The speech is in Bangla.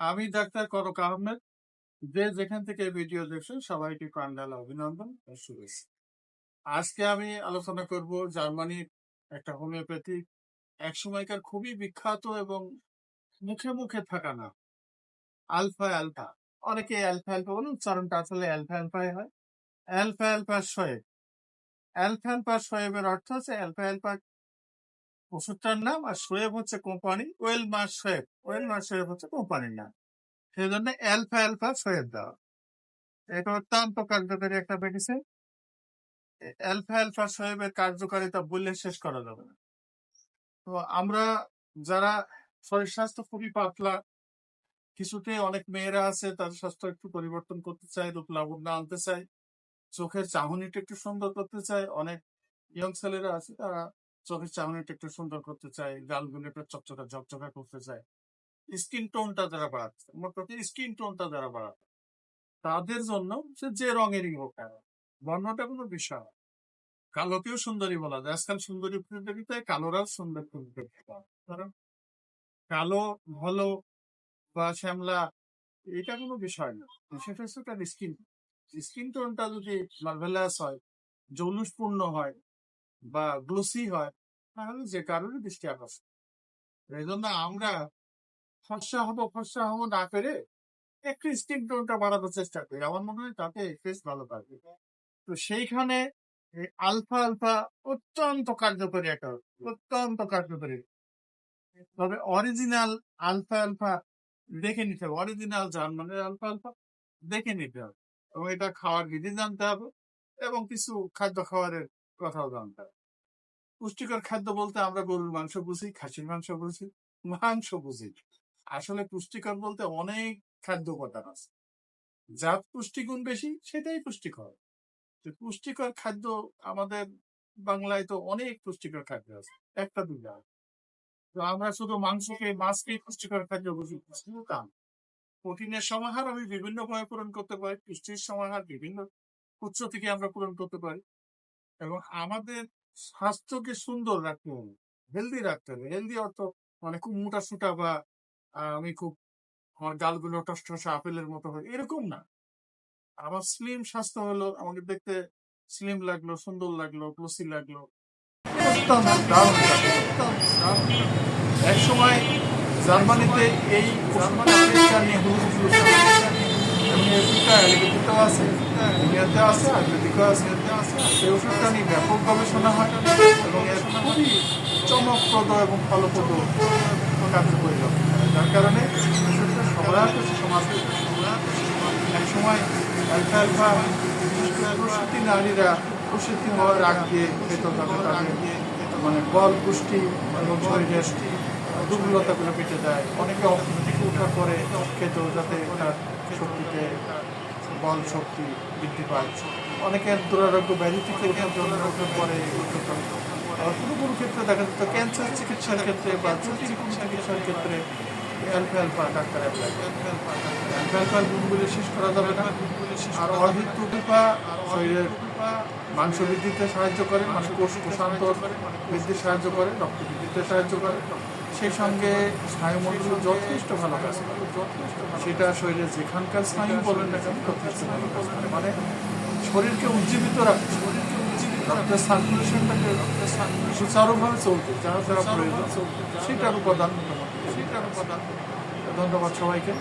আমি ডাক্তার করক আহমেদ। যে যেখান থেকে ভিডিও দেখছেন, সবাইকে প্রাণঢালা অভিনন্দন ও শুভেচ্ছা। আজকে আমি আলোচনা করব জার্মানির একটা হোমিওপ্যাথি এক সময়কার খুবই বিখ্যাত এবং মুখে মুখে থাকা না আলফা অ্যালফা অনেকে অ্যালফা অ্যালফা বলে উচ্চারণটা আসলে অ্যালফা অ্যালফাই হয়। Alpha alpha Shoaib alpha alpha শোয়েবের অর্থ হচ্ছে অ্যালফা অ্যালফা ওষুধটার নাম, আর শোয়েব হচ্ছে কোম্পানি ওয়েল মাস শোয়েব ওয়েল শোয়েব হচ্ছে কোম্পানির নাম। সেই জন্য অ্যালফা অ্যালফা দেওয়া। এটা অত্যন্ত কার্যকরী একটা মেডিসিন অ্যালফা অ্যালফা কার্যকারিতা বললে শেষ করা যাবে না। তো আমরা যারা শরীর স্বাস্থ্য খুবই পাতলা, কিছুতে অনেক মেয়েরা আছে, তাদের স্বাস্থ্য একটু পরিবর্তন করতে চায়, রূপ লাবণ্য আনতে চায়। চোখের চাহনিটা একটু সুন্দর করতে চায়। অনেক ইয়ং ছেলেরা আছে, তারা চোখের চাহনিটা একটু সুন্দর করতে চায়। গালগুলো একটু চকচকা ঝকঝকা করতে চায়। স্কিন টোনটা যারা বাড়াচ্ছে মোট কথা স্কিন টোনটা যারা বাড়াচ্ছে, তাদের জন্য সে যে রঙেরই হোক বর্ণটা কোনো বিষয়। কালোকেও সুন্দরী বলা যায়। আজকাল সুন্দরী প্রতিযোগিতায় কালোরাও সুন্দর প্রতিযোগিতা কারণ কালো, ভালো বা শ্যামলা, এটা কোনো বিষয় না। সেটা হচ্ছে তার স্কিন। স্কিন টোনটা যদি মার্ভেলাস হয়, জৌলুসপূর্ণ হয় বা গ্লোসি হয়, তাহলে যে কারণে দৃষ্টি আকর্ষণ। এই জন্য আমরা ফর্সা হব ফর্সা হব না করে একটু স্কিন টোনটা বাড়ানোর চেষ্টা করি। আমার মনে হয় তাতে ফেস ভালো থাকবে তো সেইখানে আলফা আলফা অত্যন্ত কার্যকরী একটা, অত্যন্ত কার্যকরী। তবে অরিজিনাল আলফা আলফা দেখে নিতে হবে। অরিজিনাল জার্মানের আলফা আলফা দেখে নিতে হবে। এবং এটা খাওয়ার বিধি জানতে হবে এবং কিছু খাদ্য খাবারের কথাও জানতে হবে। পুষ্টিকর খাদ্য বলতে আমরা গরুর মাংস বুঝি, খাসির মাংস বুঝি মাংস বুঝি। আসলে পুষ্টিকর বলতে অনেক খাদ্য উপাদান আছে। যার পুষ্টিগুণ বেশি, সেটাই পুষ্টিকর। পুষ্টিকর খাদ্য আমাদের বাংলায় তো অনেক পুষ্টিকর খাদ্য আছে, একটা দুটা তো আমরা শুধু মাংসকে মাছকে পুষ্টিকর খাদ্য বুঝি পুষ্টিকর তা না। প্রোটিনের সমাহার আমি বিভিন্ন ভাবে পূরণ করতে পারি, পুষ্টির সমাহার বিভিন্ন উৎস থেকে আমরা পূরণ করতে পারি। এবং আমাদের স্বাস্থ্যকে সুন্দর রাখতে হবে হেলদি রাখতে হবে। হেলদি অর্থ মানে খুব মোটা সুটা বা আমি খুব আমার গালগুলো টসটসা আপেলের মতো হয়। এরকম না। আমার স্লিম স্বাস্থ্য হলো, আমাকে দেখতে স্লিম লাগল, সুন্দর লাগল গ্লোসি লাগল। এক সময় জার্মানিতে এই আবিষ্কার নিয়ে আছে। ইন্ডিয়াতে আছে আয়ুর্বেদিকও আছে এই ওষুধটা নিয়ে ব্যাপক গবেষণা হয়, এবং এর খুবই চমকপ্রদ এবং ফলপ্রদ লক্ষণ। যার কারণে ওষুধটা সবার কাছে এক সময় অ্যালফা অ্যালফা প্রসূতি নারীরা প্রসূতি হওয়ার আগ দিয়ে খেত তাদের তাদের মানে বল পুষ্টি এবং শরীরের দুর্বলতাগুলো কেটে দেয় অনেকে থেকে ওঠার পরে খেত, যাতে তার শক্তিতে বল শক্তি বৃদ্ধি পায়। অনেকের দুরারোগ্য ব্যাধি থেকে পরে কোনো কোনো ক্ষেত্রে দেখা যেত ক্যান্সার চিকিৎসার ক্ষেত্রে বা জটিল চিকিৎসার ক্ষেত্রে ডাক্তার গুণগুলি শেষ করা যাবে না। আর মাংস বৃদ্ধিতে সাহায্য করে মানে কোষ বৃদ্ধিতে সাহায্য করে, রক্ত বৃদ্ধিতে সাহায্য করে। সেই সঙ্গে স্নায়ুমণ্ডল যথেষ্ট ভালো কাজ করে। সেটা শরীরের যেখানকার স্নায়ু বলেন না কেন, যথেষ্ট ভালো কাজ করে। মানে শরীরকে উজ্জীবিত রাখছে রক্তের সার্কুলেশনটাকে সুচারুভাবে চলতে, যারা যারা প্রয়োজন, সেটার উপাদান সেটার উপাদান। ধন্যবাদ সবাইকে।